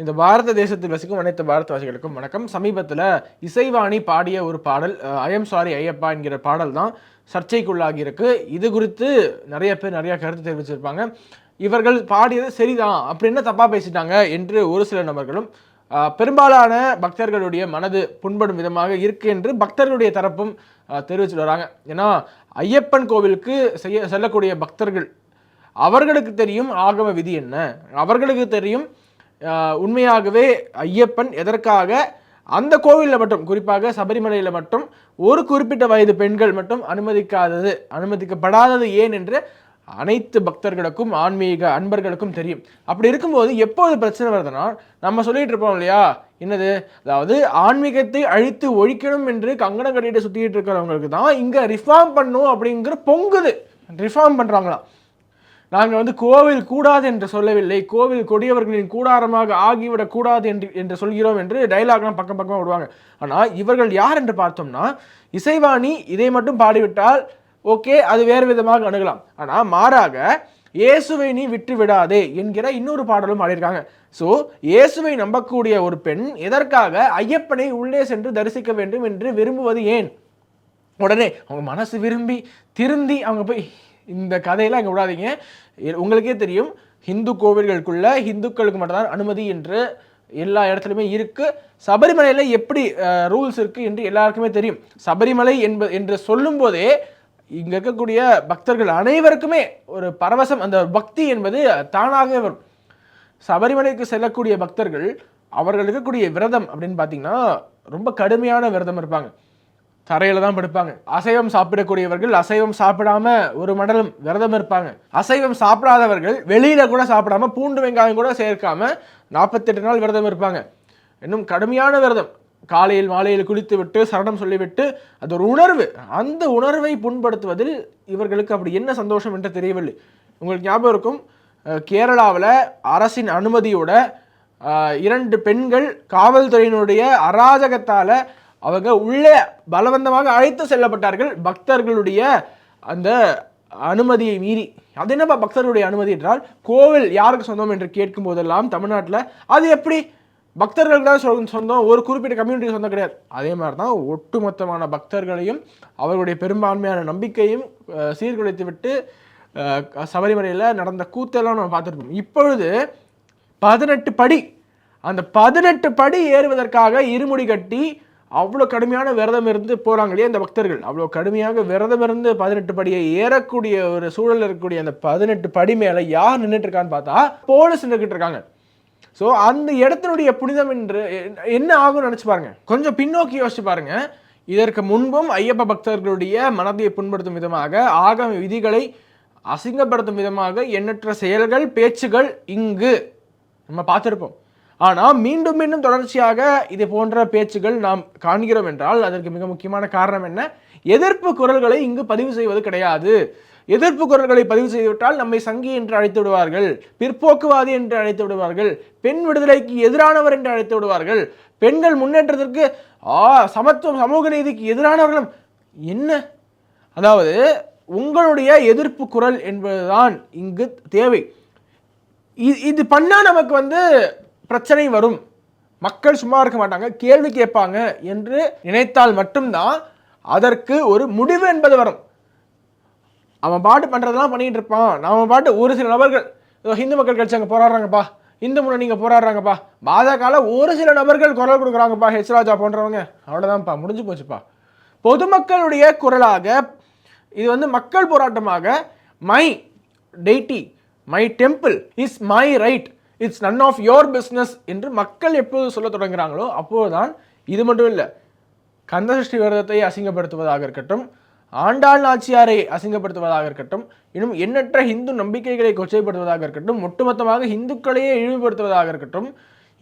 இந்த பாரத தேசத்தில் வசிக்கும் அனைத்து பாரதவாசிகளுக்கும் வணக்கம். சமீபத்தில் இசைவாணி பாடிய ஒரு பாடல் ஐஎம் சாரி ஐயப்பா என்கிற பாடல் தான் சர்ச்சைக்குள்ளாகி இருக்கு இது குறித்து நிறைய பேர் நிறைய கருத்து தெரிவிச்சிருப்பாங்க. இவர்கள் பாடியது சரிதான் அப்படின்னு தப்பாக பேசிட்டாங்க என்று ஒரு சில நபர்களும் பெரும்பாலான பக்தர்களுடைய மனது புண்படும் விதமாக இருக்கு என்று பக்தர்களுடைய தரப்பும் தெரிவிச்சுட்டு வராங்க. ஏன்னா ஐயப்பன் கோவிலுக்கு செய்ய செல்லக்கூடிய பக்தர்கள் அவர்களுக்கு தெரியும் ஆகம விதி என்ன? அவர்களுக்கு தெரியும் உண்மையாகவே ஐயப்பன் எதற்காக அந்த கோவிலில் மட்டும் குறிப்பாக சபரிமலையில் மட்டும் ஒரு குறிப்பிட்ட வயது பெண்கள் மட்டும் அனுமதிக்காதது அனுமதிக்கப்படாதது ஏன் என்று அனைத்து பக்தர்களுக்கும் ஆன்மீக அன்பர்களுக்கும் தெரியும். அப்படி இருக்கும்போது எப்போது பிரச்சனை வருதுன்னா நம்ம சொல்லிட்டு இருப்போம் இல்லையா? என்னது? அதாவது ஆன்மீகத்தை அழித்து ஒழிக்கணும் என்று கங்கணம் கட்டிட்டு சுற்றிட்டு இருக்கிறவங்களுக்கு தான் இங்கே ரிஃபார்ம் பண்ணும் அப்படிங்கிற பொங்குது. ரிஃபார்ம் பண்ணுறாங்களாம் நாங்கள் வந்து கோவில் கூடாது என்று சொல்லவில்லை. கோவில் கொடியவர்களின் கூடாரமாக ஆகிவிடக் கூடாது என்று என்று சொல்கிறோம் என்று டைலாக்லாம் பக்கம் பக்கமாக விடுவாங்க. ஆனால் இவர்கள் யார் என்று பார்த்தோம்னா இசைவாணி இதை மட்டும் பாடிவிட்டால் ஓகே அது வேறு விதமாக அணுகலாம். ஆனால் மாறாக இயேசுவை நீ விட்டு விடாதே என்கிற இன்னொரு பாடலும் பாடியிருக்காங்க. ஸோ இயேசுவை நம்பக்கூடிய ஒரு பெண் எதற்காக ஐயப்பனை உள்ளே சென்று தரிசிக்க வேண்டும் என்று விரும்புவது ஏன்? உடனே அவங்க மனசு விரும்பி திருந்தி அவங்க போய் இந்த கதையெல்லாம் இங்கே விடாதீங்க. எ- உங்களுக்கே தெரியும் ஹிந்து கோவில்களுக்குள்ள ஹிந்துக்களுக்கு மட்டும்தான் அனுமதி என்று எல்லா இடத்துலையுமே இருக்குது சபரிமலையில் எப்படி ரூல்ஸ் இருக்குது என்று எல்லாருக்குமே தெரியும். சபரிமலை என்ப என்று சொல்லும்போதே இங்கே இருக்கக்கூடிய பக்தர்கள் அனைவருக்குமே ஒரு பரவசம் அந்த பக்தி என்பது தானாகவே வரும். சபரிமலைக்கு செல்லக்கூடிய பக்தர்கள் அவர்கள் இருக்கக்கூடிய விரதம் அப்படின்னு பார்த்தீங்கன்னா ரொம்ப கடுமையான விரதம் இருப்பாங்க. தரையில தான் படுப்பாங்க. அசைவம் சாப்பிடக்கூடியவர்கள் அசைவம் சாப்பிடாம ஒரு மண்டலம் விரதம் இருப்பாங்க. அசைவம் சாப்பிடாதவர்கள் வெளியில கூட சாப்பிடாம பூண்டு வெங்காயம் கூட சேர்க்காம நாற்பத்தெட்டு நாள் விரதம் இருப்பாங்க. இன்னும் கடுமையான விரதம். காலையில் மாலையில் குளித்து விட்டு சரணம் சொல்லிவிட்டு அது ஒரு உணர்வு. அந்த உணர்வை புண்படுத்துவதில் இவர்களுக்கு அப்படி என்ன சந்தோஷம் என்று தெரியவில்லை. உங்களுக்கு ஞாபகம் இருக்கும் கேரளாவில் அரசின் அனுமதியோட இரண்டு பெண்கள் காவல்துறையினுடைய அராஜகத்தால் அவங்க உள்ளே பலவந்தமாக அழைத்து செல்லப்பட்டார்கள். பக்தர்களுடைய அந்த அனுமதியை மீறி. அது என்னப்பா பக்தர்களுடைய அனுமதி என்றால் கோவில் யாருக்கு சொந்தம் என்று கேட்கும் போதெல்லாம் தமிழ்நாட்டில் அது எப்படி? பக்தர்களுக்கு தான் சொந்தம். ஒரு குறிப்பிட்ட கம்யூனிட்டி சொந்தம் கிடையாது. அதே மாதிரி தான் ஒட்டுமொத்தமான பக்தர்களையும் அவர்களுடைய பெரும்பான்மையான நம்பிக்கையும் சீர்குலைத்து விட்டு சபரிமலையில் நடந்த கூத்தெல்லாம் நம்ம பார்த்துருப்போம். இப்பொழுது பதினெட்டு படி. அந்த பதினெட்டு படி ஏறுவதற்காக இருமுடி கட்டி அவ்வளோ கடுமையான விரதம் இருந்து போகிறாங்க இல்லையா இந்த பக்தர்கள்? அவ்வளோ கடுமையாக விரதம் இருந்து பதினெட்டு படியை ஏறக்கூடிய ஒரு சூழல் இருக்கக்கூடிய அந்த பதினெட்டு படி மேலே யார் நின்றுட்டு இருக்கான்னு பார்த்தா போலீஸ் நின்றுக்கிட்டு இருக்காங்க. ஸோ அந்த இடத்தினுடைய புனிதம் என்று என்ன ஆகும்னு நினச்சி பாருங்க. கொஞ்சம் பின்னோக்கி யோசிச்சு பாருங்க. இதற்கு முன்பும் ஐயப்ப பக்தர்களுடைய மனதை புண்படுத்தும் விதமாக ஆகம விதிகளை அசிங்கப்படுத்தும் விதமாக எண்ணற்ற செயல்கள் பேச்சுகள் இங்கு. நம்ம பார்த்துருப்போம். ஆனால் மீண்டும் மீண்டும் தொடர்ச்சியாக இது போன்ற பேச்சுகள் நாம் காண்கிறோம் என்றால் அதற்கு மிக முக்கியமான காரணம் என்ன? எதிர்ப்பு குரல்களை இங்கு பதிவு செய்வது கிடையாது. எதிர்ப்பு குரல்களை பதிவு செய்துவிட்டால் நம்மை சங்கி என்று அழைத்து விடுவார்கள் பிற்போக்குவாதி என்று அழைத்து விடுவார்கள் பெண் விடுதலைக்கு எதிரானவர் என்று அழைத்து விடுவார்கள் பெண்கள் முன்னேற்றத்திற்கு ஆ சமத்துவம் சமூக நீதிக்கு எதிரானவர்களும் என்ன? அதாவது உங்களுடைய எதிர்ப்பு குரல் என்பதுதான் இங்கு தேவை. இது பண்ணால் நமக்கு வந்து பிரச்சனை வரும். மக்கள் சும்மா இருக்க மாட்டாங்க கேள்வி கேட்பாங்க என்று நினைத்தால் மட்டும்தான் அதற்கு ஒரு முடிவு என்பது வரும். அவன் பாட்டு பண்ணுறதெல்லாம் பண்ணிகிட்டு இருப்பான். நாம் பாட்டு ஒரு சில நபர்கள் இதோ ஹிந்து மக்கள் கட்சி அங்கே போராடுறாங்கப்பா இந்து முன்னணி நீங்கள் போராடுறாங்கப்பா பாஜகவில் ஒரு சில நபர்கள் குரல் கொடுக்குறாங்கப்பா ஹெச் ராஜா போன்றவங்க. அவ்வளோதான்ப்பா முடிஞ்சு போச்சுப்பா. பொதுமக்களுடைய குரலாக இது வந்து மக்கள் போராட்டமாக my deity my temple is my right it's none of your business என்று மக்கள் எப்போது சொல்ல தொடங்குறாங்களோ அப்போதுதான் இது மட்டும் இல்லை. கந்தசஷ்டி விரதத்தை அசிங்கப்படுத்துவதாக இருக்கட்டும் ஆண்டாள் நாச்சியாரை அசிங்கப்படுத்துவதாக இருக்கட்டும் இன்னும் எண்ணற்ற இந்து நம்பிக்கைகளை கொச்சைப்படுத்துவதாக இருக்கட்டும் ஒட்டுமொத்தமாக இந்துக்களையே இழிவுபடுத்துவதாக இருக்கட்டும்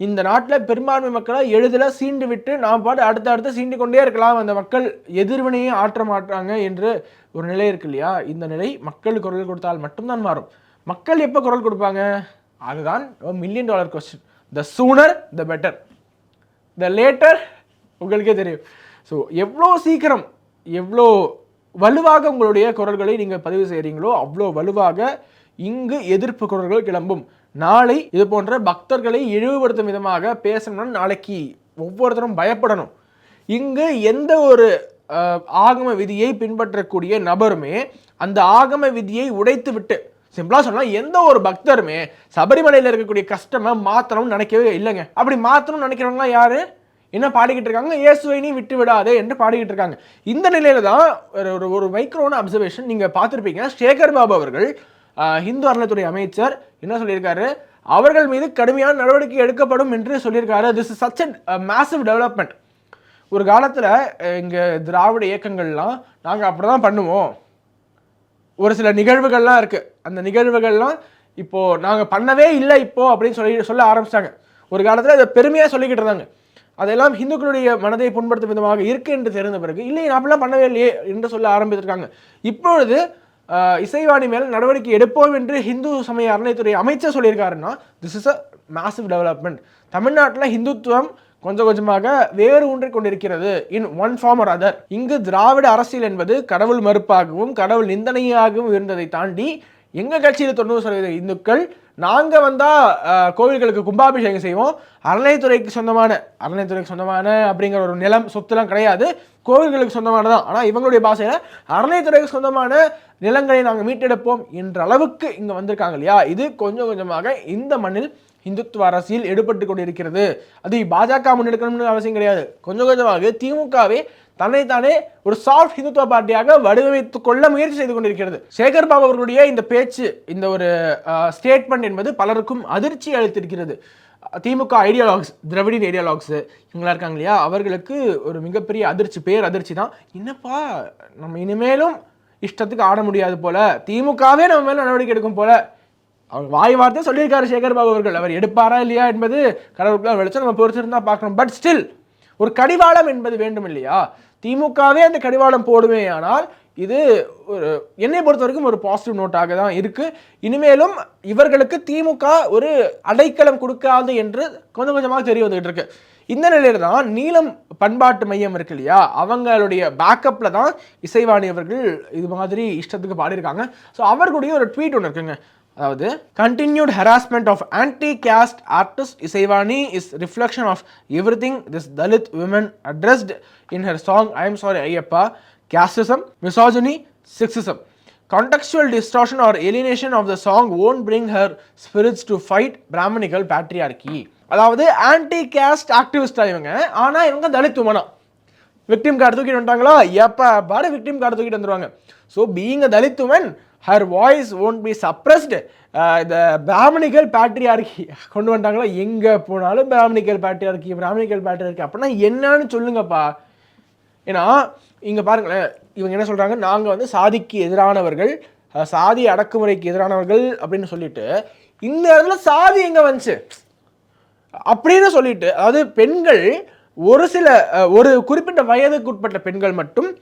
இந்த நாட்டில் பெரும்பான்மை மக்களை எளிதில் சீண்டு விட்டு நாம் பாட்டு அடுத்த அடுத்து சீண்டு கொண்டே இருக்கலாம். அந்த மக்கள் எதிர்வினையே ஆற்ற மாட்டாங்க என்று ஒரு நிலை இருக்கு இல்லையா? இந்த நிலை மக்கள் குரல் கொடுத்தால் மட்டும்தான் மாறும். மக்கள் எப்போ குரல் கொடுப்பாங்க? அதுதான் million dollar question the sooner the better the later உங்களுக்கே தெரியும். ஸோ எவ்வளோ சீக்கிரம் எவ்வளோ வலுவாக உங்களுடைய குரல்களை நீங்கள் பதிவு செய்கிறீங்களோ அவ்வளோ வலுவாக இங்கு எதிர்ப்பு குரல்கள் கிளம்பும். நாளை இது போன்ற பக்தர்களை இழிவுபடுத்தும் விதமாக பேசணும்னா நாளைக்கு ஒவ்வொருத்தரும் பயப்படணும். இங்கு எந்த ஒரு ஆகம விதியை பின்பற்றக்கூடிய நபருமே அந்த ஆகம விதியை உடைத்து விட்டு சிம்பிளாக சொன்னால் எந்த ஒரு பக்தருமே சபரிமலையில் இருக்கக்கூடிய கஷ்டமை மாத்தணும்னு நினைக்கவே இல்லைங்க. அப்படி மாற்றணும்னு நினைக்கிறவங்களாம் யார்? என்ன பாடிக்கிட்டு இருக்காங்க? இயேசுவை நீ விட்டு விடாதே என்று பாடிக்கிட்டு இருக்காங்க. இந்த நிலையில தான் ஒரு ஒரு- ஒரு மைக்ரோன அப்சர்வேஷன் நீங்கள் பார்த்துருப்பீங்க. சேகர் பாபு அவர்கள் ஹிந்து இந்து அறநிலைத்துறை அமைச்சர் என்ன சொல்லியிருக்காரு? அவர்கள் மீது கடுமையான நடவடிக்கை எடுக்கப்படும் என்று சொல்லியிருக்காரு. This is such a massive development ஒரு காலத்தில் இங்கே திராவிட இயக்கங்கள்லாம் நாங்கள் அப்படி தான் பண்ணுவோம். ஒரு சில நிகழ்வுகள்லாம் இருக்குது அந்த நிகழ்வுகள்லாம் இப்போது நாங்கள் பண்ணவே இல்லை இப்போது அப்படின்னு சொல்லி சொல்ல ஆரம்பிச்சிட்டாங்க. ஒரு காலத்தில் இதை பெருமையாக சொல்லிக்கிட்டு இருந்தாங்க. அதெல்லாம் ஹிந்துக்களுடைய மனதை புண்படுத்தும் விதமாக இருக்குது என்று தெரிந்த பிறகு இல்லை நான் அப்படிலாம் பண்ணவே இல்லையே என்று சொல்ல ஆரம்பித்திருக்காங்க. இப்பொழுது இசைவாணி மேல் நடவடிக்கை எடுப்போம் என்று ஹிந்து சமய அறநிலைத்துறை அமைச்சர் சொல்லியிருக்காருன்னா this is a massive development தமிழ்நாட்டில் ஹிந்துத்துவம் கொஞ்சம் கொஞ்சமாக வேறு ஊன்றிக் கொண்டிருக்கிறது. In one form or other இங்கு திராவிட அரசியல் என்பது கடவுள் மறுப்பாகவும் கடவுள் நிந்தனையாகவும் இருந்ததை தாண்டி எங்கள் கட்சியில் தொண்ணூறு சதவீத இந்துக்கள் நாங்கள் வந்தால் கோவில்களுக்கு கும்பாபிஷேகம் செய்வோம். அறநிலைத்துறைக்கு சொந்தமான அறநிலைத்துறைக்கு சொந்தமான அப்படிங்கிற ஒரு நிலம் சொத்துலாம் கிடையாது. கோவில்களுக்கு சொந்தமானதான் ஆனால் இவங்களுடைய பாஷையில அறநிலைத்துறைக்கு சொந்தமான நிலங்களை நாங்கள் மீட்டெடுப்போம் என்ற அளவுக்கு இங்கே வந்திருக்காங்க இல்லையா? இது கொஞ்சம் கொஞ்சமாக இந்த மண்ணில் இந்துத்துவ அரசியல் எடுபட்டு கொண்டிருக்கிறது. அது பாஜக முன்னெடுக்கணும்னு அவசியம் கிடையாது. கொஞ்சம் கொஞ்சமாக திமுகவே தன்னைத்தானே ஒரு சாஃப்ட் இந்துத்துவ பார்ட்டியாக வடிவமைத்துக் கொள்ள முயற்சி செய்து கொண்டிருக்கிறது. சேகர் பாபு அவர்களுடைய இந்த பேச்சு இந்த ஒரு ஸ்டேட்மெண்ட் என்பது பலருக்கும் அதிர்ச்சி அளித்திருக்கிறது. திமுக ஐடியாலாக்ஸ் திரவிடின் ஐடியாலாக்ஸ் இவங்களா இருக்காங்க இல்லையா? அவர்களுக்கு ஒரு மிகப்பெரிய அதிர்ச்சி பேர் அதிர்ச்சி தான். என்னப்பா நம்ம இனிமேலும் இஷ்டத்துக்கு ஆட முடியாது போல. திமுகவே நம்ம மேலே நடவடிக்கை எடுக்கும் போல. அவர் வாய் வார்த்தை சொல்லியிருக்காரு சேகர் பாபு அவர்கள். அவர் எடுப்பாரா இல்லையா என்பது கடவுளுக்குள்ள வெளிச்சம் நம்ம பொறுத்திருந்தா பார்க்கணும். பட் ஸ்டில் ஒரு கடிவாளம் என்பது வேண்டும் இல்லையா? திமுகவே அந்த கடிவாளம் போடுமே ஆனால் இது ஒரு என்னை பொறுத்த வரைக்கும் ஒரு பாசிட்டிவ் நோட்டாக தான் இருக்குது இனிமேலும் இவர்களுக்கு திமுக ஒரு அடைக்கலம் கொடுக்காது என்று கொஞ்சம் கொஞ்சமாக தெரிய வந்துகிட்டு இருக்கு. இந்த நிலையில தான் நீலம் பண்பாட்டு மையம் இருக்கு இல்லையா? அவங்களுடைய பேக்கப்பில் தான் இசைவாணி அவர்கள் இது மாதிரி இஷ்டத்துக்கு பாடியிருக்காங்க. ஸோ அவர்களுடைய ஒரு ட்வீட் ஒன்று இருக்குங்க. அதாவது continued harassment of anti caste artist Isaivani is reflection of everything this Dalit women addressed in her song I am sorry Ayyappa casteism misogyny sexism Contextual distortion or alienation of the song won't bring her spirits to fight Brahminical patriarchy அதாவது anti caste ஆக்டிவிஸ்டா இவங்க. ஆனால் இவங்க Dalit உமனம் victim card தூக்கிட்டு வந்துட்டாங்களா? எப்போ பாரு victim card தூக்கிட்டு வந்துருவாங்க. So being a Dalit woman her voice won't be suppressed இந்த பிராமணிகள் பேட்ரியார்கி கொண்டு வந்துட்டாங்களா எங்கே போனாலும் பிராமணிக்கல் பேட்ரியார்கி பிராமணிக்கல் பேட்ரியார்கி அப்படின்னா என்னன்னு சொல்லுங்கப்பா. ஏன்னா இங்கே பாருங்களேன் இவங்க என்ன சொல்கிறாங்க நாங்கள் வந்து சாதிக்கு எதிரானவர்கள் சாதி அடக்குமுறைக்கு எதிரானவர்கள் அப்படின்னு சொல்லிட்டு இந்த இடத்துல சாதி எங்கே வந்துச்சு? அப்படின்னு சொல்லிட்டு அதாவது பெண்கள் ஒரு சில ஒரு குறிப்பிட்ட வயதுக்கு உட்பட்ட பெண்கள் மட்டும்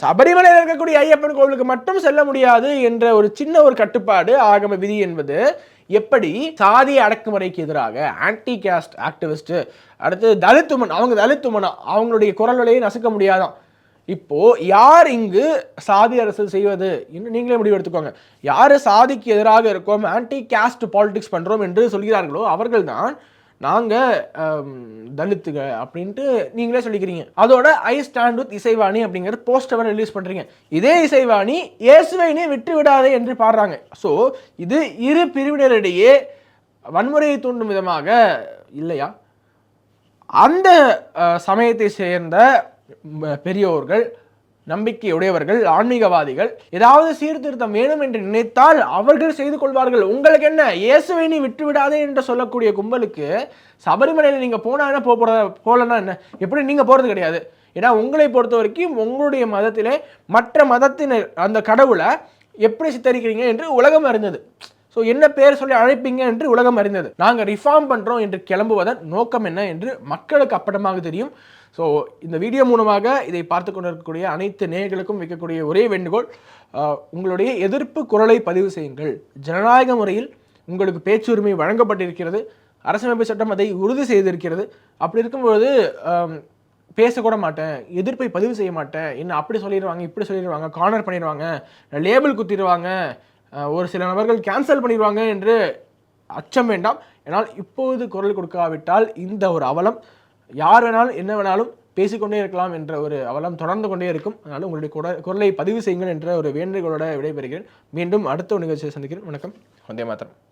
சபரிமலையில் இருக்கக்கூடிய ஐயப்பன் கோவிலுக்கு மட்டும் செல்ல முடியாது என்ற ஒரு சின்ன ஒரு கட்டுப்பாடு ஆகம விதி என்பது எப்படி சாதி அடக்குமுறைக்கு எதிராக ஆன்டி கேஸ்ட் ஆக்டிவிஸ்ட் அடுத்து தலித்துமன் அவங்க தலித் அவங்களுடைய குரல் நசுக்க முடியாதாம் இப்போ யார் இங்கு சாதி அரசு செய்வது என்று நீங்களே முடிவு எடுத்துக்கோங்க. யார் சாதிக்கு எதிராக இருக்கோம் ஆன்டி காஸ்ட் பாலிடிக்ஸ் பண்ணுறோம் என்று சொல்கிறார்களோ அவர்கள்தான் தான் நாங்கள் தலித்துக அப்படின்ட்டு நீங்களே சொல்லிக்கிறீங்க. அதோட ஐ ஸ்டாண்ட் வித் இசைவாணி அப்படிங்கிற போஸ்டவர் ரிலீஸ் பண்ணுறீங்க இதே இசைவாணி இயேசுவைனே விட்டு விடாதே என்று பாடுறாங்க. ஸோ இது இரு பிரிவினரிடையே வன்முறையை தூண்டும் விதமாக இல்லையா? அந்த சமயத்தை சேர்ந்த பெரியோர்கள் நம்பிக்கையுடையவர்கள் ஆன்மீகவாதிகள் ஏதாவது சீர்திருத்தம் வேணும் என்று நினைத்தால் அவர்கள் செய்து கொள்வார்கள். உங்களுக்கு என்ன? இயேசுவை நீ விட்டு விடாதே என்று சொல்லக்கூடிய கும்பலுக்கு சபரிமலையில் நீங்கள் போனால் என்ன போக போகலன்னா என்ன? எப்படி நீங்கள் போகிறது கிடையாது. ஏன்னா உங்களை பொறுத்த வரைக்கும் உங்களுடைய மதத்திலே மற்ற மதத்தினர் அந்த கடவுளை எப்படி சித்தரிக்கிறீங்க என்று உலகம் அறிந்தது. ஸோ என்ன பேர் சொல்லி அழைப்பீங்க என்று உலகம் அறிந்தது. நாங்கள் ரிஃபார்ம் பண்ணுறோம் என்று கிளம்புவதன் நோக்கம் என்ன என்று மக்களுக்கு அப்பட்டமாக தெரியும். ஸோ இந்த வீடியோ மூலமாக இதை பார்த்து கொண்டிருக்கக்கூடிய அனைத்து நேயர்களுக்கும் வைக்கக்கூடிய ஒரே வேண்டுகோள் உங்களுடைய எதிர்ப்பு குரலை பதிவு செய்யுங்கள். ஜனநாயக முறையில் உங்களுக்கு பேச்சுரிமை வழங்கப்பட்டிருக்கிறது. அரசமைப்பு சட்டம் அதை உறுதி செய்திருக்கிறது. அப்படி இருக்கும்பொழுது பேசக்கூட மாட்டேன் எதிர்ப்பை பதிவு செய்ய மாட்டேன். என்ன அப்படி சொல்லிடுவாங்க இப்படி சொல்லிடுவாங்க கார்னர் பண்ணிடுவாங்க லேபிள் குத்திடுவாங்க ஒரு சில நபர்கள் கேன்சல் பண்ணிடுவாங்க என்று அச்சம் வேண்டாம். ஏன்னால் இப்போது குரல் கொடுக்காவிட்டால் இந்த ஒரு அவலம் யார் வேணாலும் என்ன வேணாலும் பேசிக்கொண்டே இருக்கலாம் என்ற ஒரு அவலம் தொடர்ந்து கொண்டே இருக்கும். அதனால் உங்களுடைய குர- குரலை பதிவு செய்யுங்கள் என்ற ஒரு வேண்டுகோளோட விடைபெறுகிறேன். மீண்டும் அடுத்த நிகழ்ச்சியை சந்திக்கிறேன். வணக்கம். வந்தே மாத்திரம்